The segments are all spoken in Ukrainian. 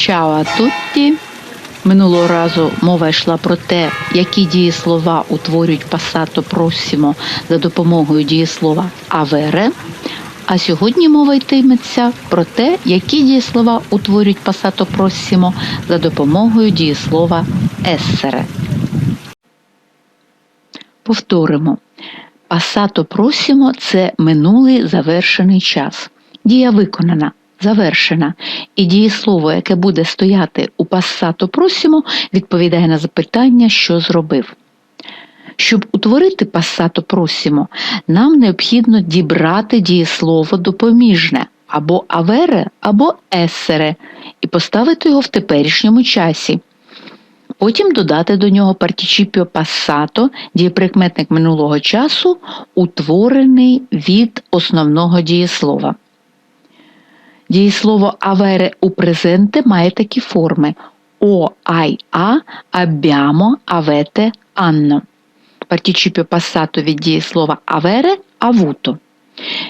Чао тутті! Минулого разу мова йшла про те, які дієслова утворюють пасато просімо за допомогою дієслова авере. А сьогодні мова йтиметься про те, які дієслова утворюють пасато просімо за допомогою дієслова ессере. Повторимо. Пасато просімо це минулий завершений час. Дія виконана, завершена. І дієслово, яке буде стояти у пасато просімо, відповідає на запитання, що зробив. Щоб утворити пасато просімо, нам необхідно дібрати дієслово допоміжне або авере, або есере і поставити його в теперішньому часі. Потім додати до нього партічіпіо пасато, дієприкметник минулого часу, утворений від основного дієслова. Дієслово авере у презенте має такі форми о, ай, а, аббямо, авете, анно. Партічіпіо пасато від дієслова авере авуто.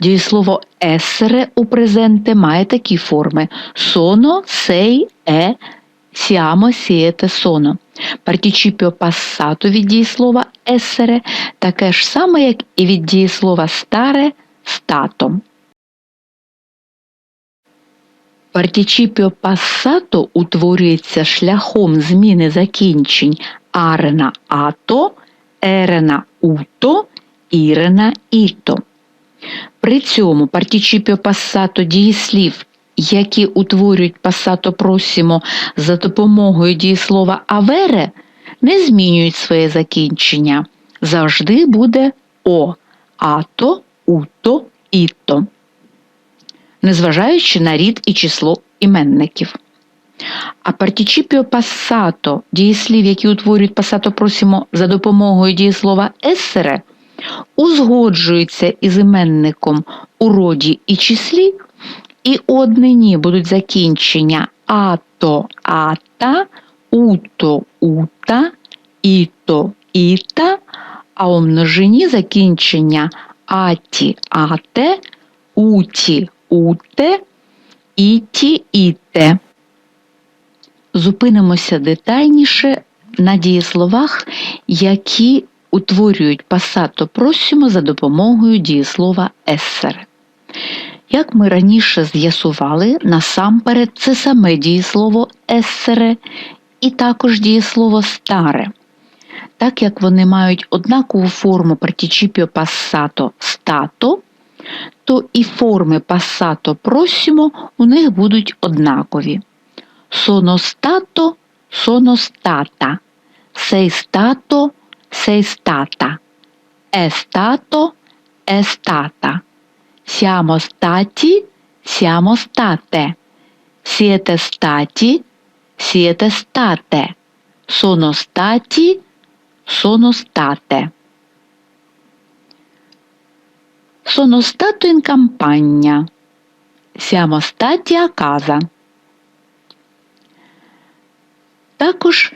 Дієслово есере у презенте має такі форми соно, сей, е, сіамо, сієте, соно. Партічіпіо пасато від дієслова есере таке ж саме, як і від дієслова старе стато. Партічіпіо пасато утворюється шляхом зміни закінчень аре на ато, ере на уто, іре на іто. При цьому партічіпіо пасато дієслів, які утворюють пасато просімо за допомогою дієслова авере, не змінюють своє закінчення. Завжди буде о, ато, уто, іто незважаючи на рід і число іменників. А партічіпіо пасато, дієслів, які утворюють пасато просимо за допомогою дієслова есере, узгоджуються із іменником у роді і числі, і однині будуть закінчення ато, ата, уто, ута, іто, іта, а у множині закінчення аті, ате, уті, уте, іті, іте. Зупинимося детальніше на дієсловах, які утворюють пасато просимо за допомогою дієслова ессере. Як ми раніше з'ясували, насамперед це саме дієслово ессере і також дієслово старе. Так як вони мають однакову форму партічіпіо пассато стато, то і форми пасато просимо у них будуть однакові. Соностато соностата, сейстато сейстата, естато естата, siamo stati siamo state, siete stati siete state, sono stati sono stato in campagna. Siamo stati a casa. Також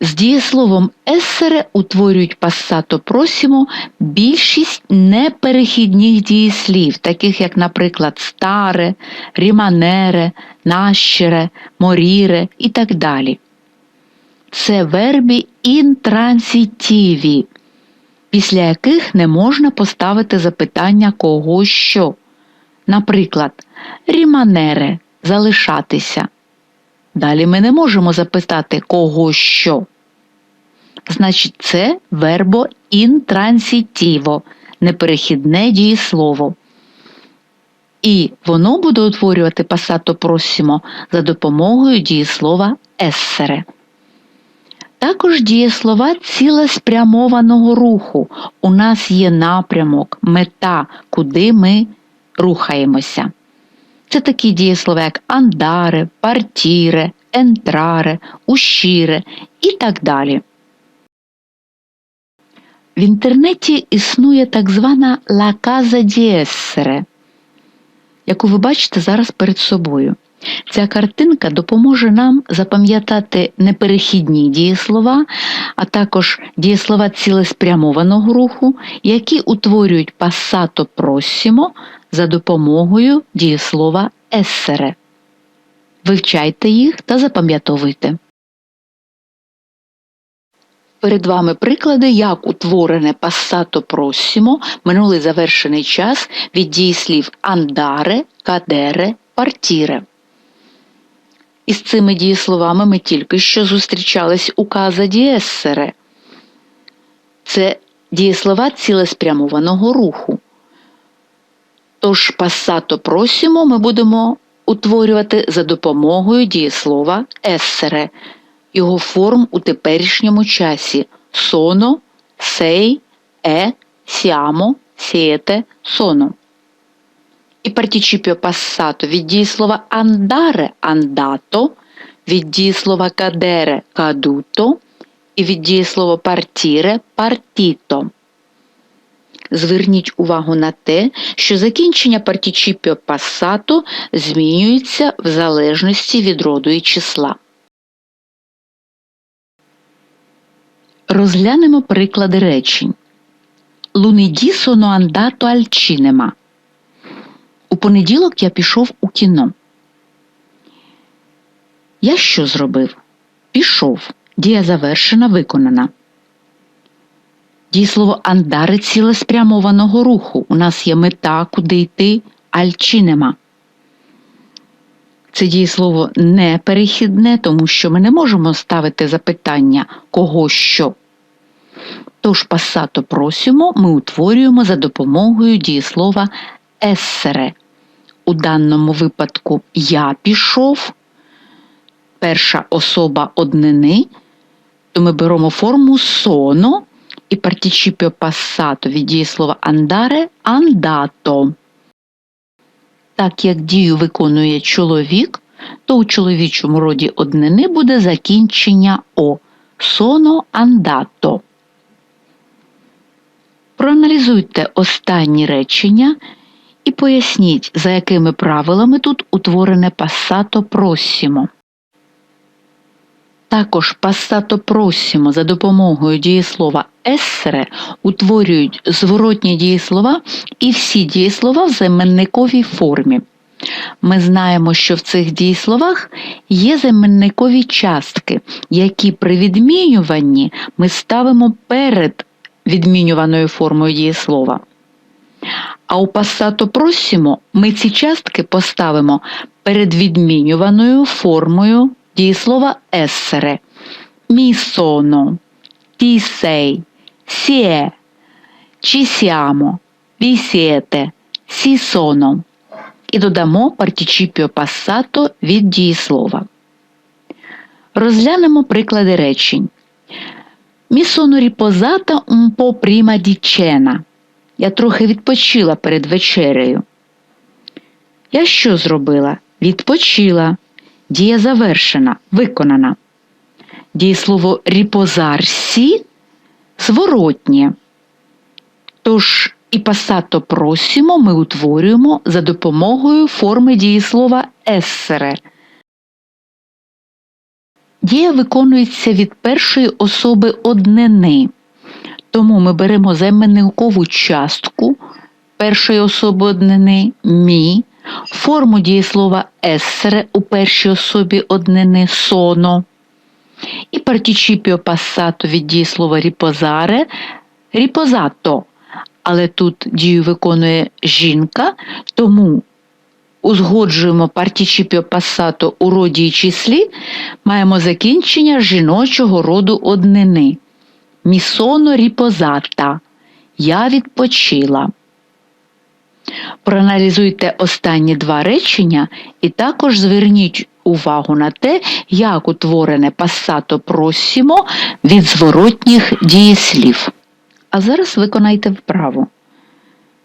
з дієсловом ессере утворюють пасато просимо більшість неперехідних дієслів, таких як, наприклад, старе, ріманере, нащере, моріре і так далі. Це вербі інтрансітіві – після яких не можна поставити запитання кого що. Наприклад, ріманере залишатися. Далі ми не можемо запитати кого що. Значить, це вербо інтрансітіво, неперехідне дієслово. І воно буде утворювати пасато просимо за допомогою дієслова ессере. Також дієслова цілеспрямованого руху. У нас є напрямок, мета, куди ми рухаємося. Це такі дієслова, як андаре, партіре, ентраре, ущіре і так далі. В інтернеті існує так звана «la casa di essere», яку ви бачите зараз перед собою. Ця картинка допоможе нам запам'ятати неперехідні дієслова, а також дієслова цілеспрямованого руху, які утворюють пасато просімо за допомогою дієслова ессере. Вивчайте їх та запам'ятовуйте. Перед вами приклади, як утворене passато prossimo минулий завершений час від дієслів andare, cadere, partire. Із цими дієсловами ми тільки що зустрічались у каза дієссере. Це дієслова цілеспрямованого руху. Тож passато prossimo ми будемо утворювати за допомогою дієслова essere – його форм у теперішньому часі sono, sei, è, siamo, siete, sono. І партічіпіо passato від дієслова andare andato, від дієслова cadere caduto і від дієслова partire partito. Зверніть увагу на те, що закінчення партічіпіо passato змінюється в залежності від роду і числа. Розглянемо приклади речень. Lunedì sono andato al. Понеділок я пішов у кіно. Я що зробив? Пішов. Дія завершена, виконана. Дієслово андари цілеспрямованого руху. У нас є мета, куди йти альчинема. Це дієслово не перехідне, тому що ми не можемо ставити запитання кого що. Тож пасато просимо ми утворюємо за допомогою дієслова ессере. У даному випадку я пішов, перша особа однини, то ми беремо форму соно і партічіпіо пасато від дієслова андаре андато. Так як дію виконує чоловік, то у чоловічому роді однини буде закінчення О соно андато. Проаналізуйте останні речення поясніть, за якими правилами тут утворене пасато просімо. Також пасато просімо за допомогою дієслова ессере утворюють зворотні дієслова і всі дієслова в займенниковій формі. Ми знаємо, що в цих дієсловах є займенникові частки, які при відмінюванні ми ставимо перед відмінюваною формою дієслова. А у пасато просімо ми ці частки поставимо перед відмінюваною формою дієслова ессере. Мі соно, ті сей, сіє, ci siamo, vi siete, si sono. І додамо партічіпіо пасато від дієслова. Розглянемо приклади речень. Mi sono riposata un po' prima di cena. Я трохи відпочила перед вечерею. Я що зробила? Відпочила. Дія завершена, виконана. Дієслово ріпозарсі зворотнє. Тож і пасато просимо ми утворюємо за допомогою форми дієслова ессере – Дія виконується від першої особи однини. Тому ми беремо займенникову частку першої особи однини мі, форму дієслова ессере у першій особі однини соно. І партічіпіо пасато від дієслова ріпозаре ріпозато. Але тут дію виконує жінка, тому узгоджуємо партічіпіо пасато у роді і числі, маємо закінчення жіночого роду однини. Місоно ріпозата. Я відпочила. Проаналізуйте останні два речення і також зверніть увагу на те, як утворене пасато просімо від зворотніх дієслів. А зараз виконайте вправу.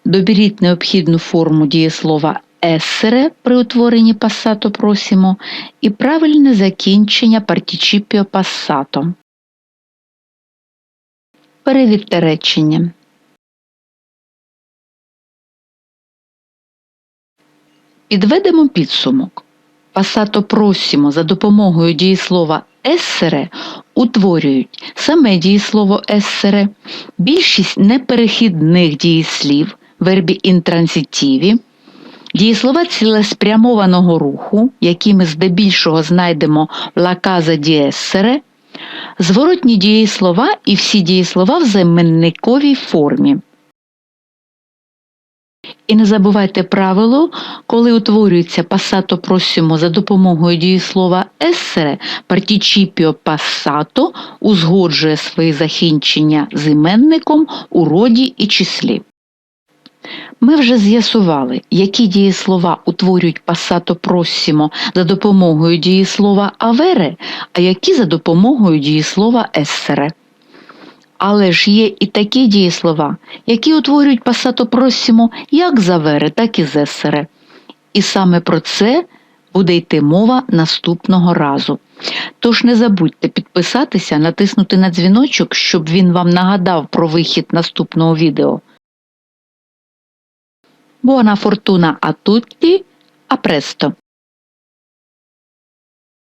Доберіть необхідну форму дієслова есере при утворенні пасато просимо і правильне закінчення партічіпіо пасато. Перевірте речення. Підведемо підсумок. Пасато просимо за допомогою дієслова ессере утворюють саме дієслово ессере, більшість неперехідних дієслів вербі інтранситиві, Дієслова цілеспрямованого руху, які ми здебільшого знайдемо в «la casa di essere», зворотні дієслова і всі дієслова в займенниковій формі. І не забувайте правило, коли утворюється passato prossimo за допомогою дієслова essere, participio passato узгоджує свої закінчення з іменником у роді і числі. Ми вже з'ясували, які дієслова утворюють passato prossimo за допомогою дієслова avere, а які за допомогою дієслова essere. Але ж є і такі дієслова, які утворюють passato prossimo як з avere, так і з essere. І саме про це буде йти мова наступного разу. Тож не забудьте підписатися, натиснути на дзвіночок, щоб він вам нагадав про вихід наступного відео. Buona fortuna a tutti, a presto!